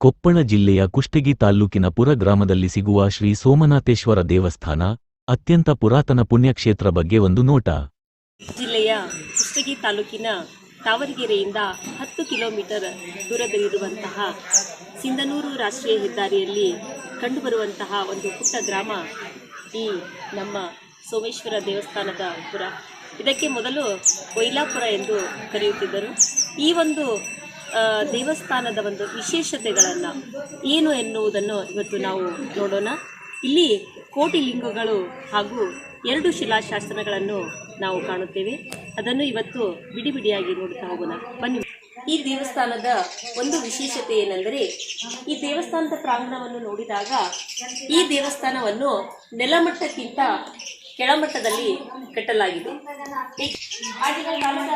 ಕೊಪ್ಪಳ ಜಿಲ್ಲೆಯ ಕುಷ್ಟಗಿ ತಾಲ್ಲೂಕಿನ ಪುರ ಗ್ರಾಮದಲ್ಲಿ ಸಿಗುವ ಶ್ರೀ ಸೋಮನಾಥೇಶ್ವರ ದೇವಸ್ಥಾನ, ಅತ್ಯಂತ ಪುರಾತನ ಪುಣ್ಯಕ್ಷೇತ್ರ ಬಗ್ಗೆ ಒಂದು ನೋಟ. ಜಿಲ್ಲೆಯ ಕುಷ್ಟಗಿ ತಾಲೂಕಿನ ತಾವರಗೆರೆಯಿಂದ ಹತ್ತು ಕಿಲೋಮೀಟರ್ ದೂರದಲ್ಲಿರುವಂತಹ ಸಿಂಧನೂರು ರಾಷ್ಟ್ರೀಯ ಹೆದ್ದಾರಿಯಲ್ಲಿ ಕಂಡುಬರುವಂತಹ ಒಂದು ಪುಟ್ಟ ಗ್ರಾಮ ಈ ನಮ್ಮ ಸೋಮೇಶ್ವರ ದೇವಸ್ಥಾನದ ಪುರ. ಇದಕ್ಕೆ ಮೊದಲು ಕೊಯ್ಲಾಪುರ ಎಂದು ಕರೆಯುತ್ತಿದ್ದರು. ಈ ಒಂದು ದೇವಸ್ಥಾನದ ಒಂದು ವಿಶೇಷತೆಗಳನ್ನು ಏನು ಎನ್ನುವುದನ್ನು ಇವತ್ತು ನಾವು ನೋಡೋಣ. ಇಲ್ಲಿ ಕೋಟಿ ಲಿಂಗಗಳು ಹಾಗೂ ಎರಡು ಶಿಲಾಶಾಸನಗಳನ್ನು ನಾವು ಕಾಣುತ್ತೇವೆ. ಅದನ್ನು ಇವತ್ತು ಬಿಡಿ ಬಿಡಿಯಾಗಿ ನೋಡ್ತಾ ಹೋಗೋಣ. ಬನ್ನಿ. ಈ ದೇವಸ್ಥಾನದ ಒಂದು ವಿಶೇಷತೆ ಏನೆಂದರೆ, ಈ ದೇವಸ್ಥಾನದ ಪ್ರಾಂಗಣವನ್ನು ನೋಡಿದಾಗ ಈ ದೇವಸ್ಥಾನವನ್ನು ನೆಲಮಟ್ಟಕ್ಕಿಂತ ಕೆಳಮಟ್ಟದಲ್ಲಿ ಕಟ್ಟಲಾಗಿದೆ. ಆಗಿನ ಕಾಲದ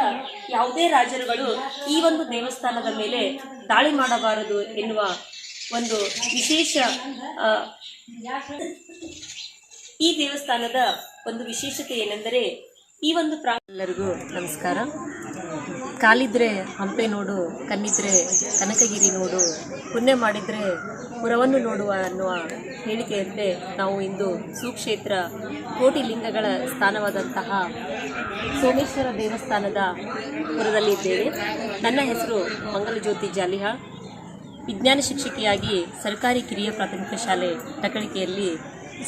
ಯಾವುದೇ ರಾಜರುಗಳು ಈ ಒಂದು ದೇವಸ್ಥಾನದ ಮೇಲೆ ದಾಳಿ ಮಾಡಬಾರದು ಎನ್ನುವ ಒಂದು ವಿಶೇಷ ಈ ದೇವಸ್ಥಾನದ ಒಂದು ವಿಶೇಷತೆ ಏನೆಂದರೆ ಈ ಒಂದು ಎಲ್ಲರಿಗೂ ನಮಸ್ಕಾರ. ಕಾಲಿದ್ರೆ ಹಂಪೆ ನೋಡು, ಕಣ್ಣಿದ್ರೆ ಕನಕಗಿರಿ ನೋಡು, ಪುಣ್ಯ ಮಾಡಿದ್ರೆ ಪುರವನ್ನು ನೋಡುವ ಅನ್ನುವ ಹೇಳಿಕೆಯಂತೆ ನಾವು ಇಂದು ಸುಕ್ಷೇತ್ರ ಕೋಟಿ ಲಿಂಗಗಳ ಸ್ಥಾನವಾದಂತಹ ಸೋಮೇಶ್ವರ ದೇವಸ್ಥಾನದ ಪುರದಲ್ಲಿದ್ದೇವೆ. ನನ್ನ ಹೆಸರು ಮಂಗಲಜ್ಯೋತಿ ಜಾಲಿಹಾಳ್ ವಿಜ್ಞಾನ ಶಿಕ್ಷಕಿಯಾಗಿ ಸರ್ಕಾರಿ ಕಿರಿಯ ಪ್ರಾಥಮಿಕ ಶಾಲೆ ಟಕಳಿಕೆಯಲ್ಲಿ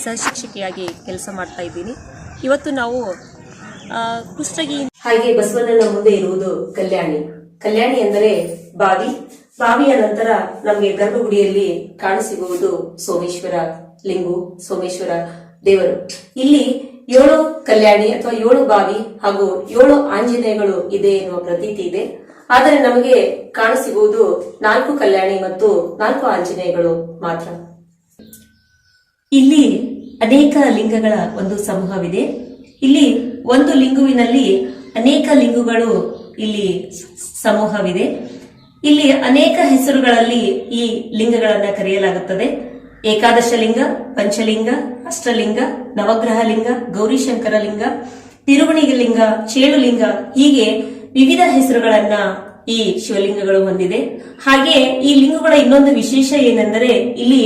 ಸಹಶಿಕ್ಷಕಿಯಾಗಿ ಕೆಲಸ ಮಾಡ್ತಾ ಇದ್ದೀನಿ. ಇವತ್ತು ನಾವು ಕುಷ್ಟಗಿ ಹಾಗೆ ಬಸವಣ್ಣನ ಮುಂದೆ ಇರುವುದು ಕಲ್ಯಾಣಿ. ಕಲ್ಯಾಣಿ ಎಂದರೆ ಬಾವಿ. ಬಾವಿಯ ನಂತರ ನಮಗೆ ಗರ್ಭಗುಡಿಯಲ್ಲಿ ಕಾಣಸಿಗುವುದು ಸೋಮೇಶ್ವರ ಲಿಂಗು, ಸೋಮೇಶ್ವರ ದೇವರು. ಇಲ್ಲಿ ಏಳು ಕಲ್ಯಾಣಿ ಅಥವಾ ಏಳು ಬಾವಿ ಹಾಗೂ ಏಳು ಆಂಜನೇಯಗಳು ಇದೆ ಎನ್ನುವ ಪ್ರತೀತಿ ಇದೆ. ಆದರೆ ನಮಗೆ ಕಾಣಸಿಗುವುದು ನಾಲ್ಕು ಕಲ್ಯಾಣಿ ಮತ್ತು ನಾಲ್ಕು ಆಂಜನೇಯಗಳು ಮಾತ್ರ. ಇಲ್ಲಿ ಅನೇಕ ಲಿಂಗಗಳ ಒಂದು ಸಮೂಹವಿದೆ. ಇಲ್ಲಿ ಒಂದು ಲಿಂಗುವಿನಲ್ಲಿ ಅನೇಕ ಲಿಂಗುಗಳು ಇಲ್ಲಿ ಸಮೂಹವಿದೆ. ಇಲ್ಲಿ ಅನೇಕ ಹೆಸರುಗಳಲ್ಲಿ ಈ ಲಿಂಗಗಳನ್ನ ಕರೆಯಲಾಗುತ್ತದೆ. ಏಕಾದಶ ಲಿಂಗ, ಪಂಚಲಿಂಗ, ಅಷ್ಟಲಿಂಗ, ನವಗ್ರಹ ಲಿಂಗ, ಗೌರಿಶಂಕರ ಲಿಂಗ, ತಿರುವಣಿಗೆ ಲಿಂಗ ಚೇಳುಲಿಂಗ ಹೀಗೆ ವಿವಿಧ ಹೆಸರುಗಳನ್ನ ಈ ಶಿವಲಿಂಗಗಳು ಹೊಂದಿದೆ. ಹಾಗೆ ಈ ಲಿಂಗಗಳ ಇನ್ನೊಂದು ವಿಶೇಷ ಏನೆಂದರೆ ಇಲ್ಲಿ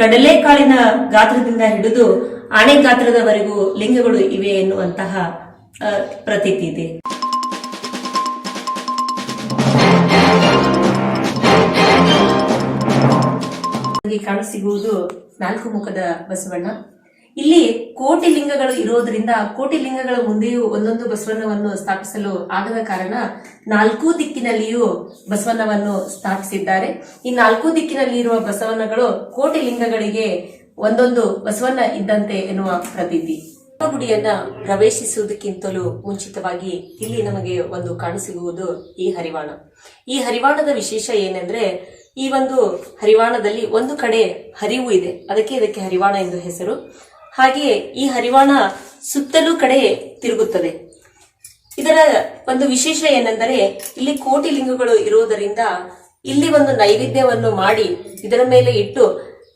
ಕಡಲೆಕಾಳಿನ ಗಾತ್ರದಿಂದ ಹಿಡಿದು ಆಣೆ ಗಾತ್ರದವರೆಗೂ ಲಿಂಗಗಳು ಇವೆ ಎನ್ನುವಂತಹ ಪ್ರತೀತಿ ಇದೆ. ನಮಗೆ ಕಾಣಸಿಗುವುದು ನಾಲ್ಕು ಮುಖದ ಬಸವಣ್ಣ. ಇಲ್ಲಿ ಕೋಟಿ ಲಿಂಗಗಳು ಇರೋದ್ರಿಂದ ಕೋಟಿ ಲಿಂಗಗಳ ಮುಂದೆಯೂ ಒಂದೊಂದು ಬಸವಣ್ಣವನ್ನು ಸ್ಥಾಪಿಸಲು ಆಗದ ಕಾರಣ ನಾಲ್ಕು ದಿಕ್ಕಿನಲ್ಲಿಯೂ ಬಸವಣ್ಣವನ್ನು ಸ್ಥಾಪಿಸಿದ್ದಾರೆ. ಈ ನಾಲ್ಕು ದಿಕ್ಕಿನಲ್ಲಿ ಇರುವ ಬಸವಣ್ಣಗಳು ಕೋಟಿ ಲಿಂಗಗಳಿಗೆ ಒಂದೊಂದು ಬಸವಣ್ಣ ಇದ್ದಂತೆ ಎನ್ನುವ ಪ್ರತೀತಿ. ಗುಡಿಯನ್ನ ಪ್ರವೇಶಿಸುವುದಕ್ಕಿಂತಲೂ ಮುಂಚಿತವಾಗಿ ಇಲ್ಲಿ ನಮಗೆ ಒಂದು ಕಾಣಸಿಗುವುದು ಈ ಹರಿವಾಣ. ಈ ಹರಿವಾಣದ ವಿಶೇಷ ಏನೆಂದ್ರೆ ಈ ಒಂದು ಹರಿವಾಣದಲ್ಲಿ ಒಂದು ಕಡೆ ಹರಿವು ಇದೆ. ಅದಕ್ಕೆ ಇದಕ್ಕೆ ಹರಿವಾಣ ಎಂದು ಹೆಸರು. ಹಾಗೆಯೇ ಈ ಹರಿವಾಣ ಸುತ್ತಲೂ ಕಡೆ ತಿರುಗುತ್ತದೆ. ಇದರ ಒಂದು ವಿಶೇಷ ಏನೆಂದರೆ, ಇಲ್ಲಿ ಕೋಟಿ ಲಿಂಗಗಳು ಇರುವುದರಿಂದ ಇಲ್ಲಿ ಒಂದು ನೈವೇದ್ಯವನ್ನು ಮಾಡಿ ಇದರ ಮೇಲೆ ಇಟ್ಟು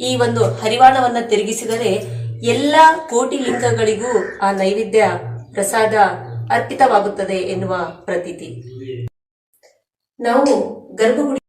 ಈ ಒಂದು ಹರಿವಾಣವನ್ನ ತಿರುಗಿಸಿದರೆ ಎಲ್ಲ ಕೋಟಿ ಲಿಂಗಗಳಿಗೂ ಆ ನೈವೇದ್ಯ ಪ್ರಸಾದ ಅರ್ಪಿತವಾಗುತ್ತದೆ ಎನ್ನುವ ಪ್ರತೀತಿ. ನಾವು ಗರ್ಭಗುಡಿ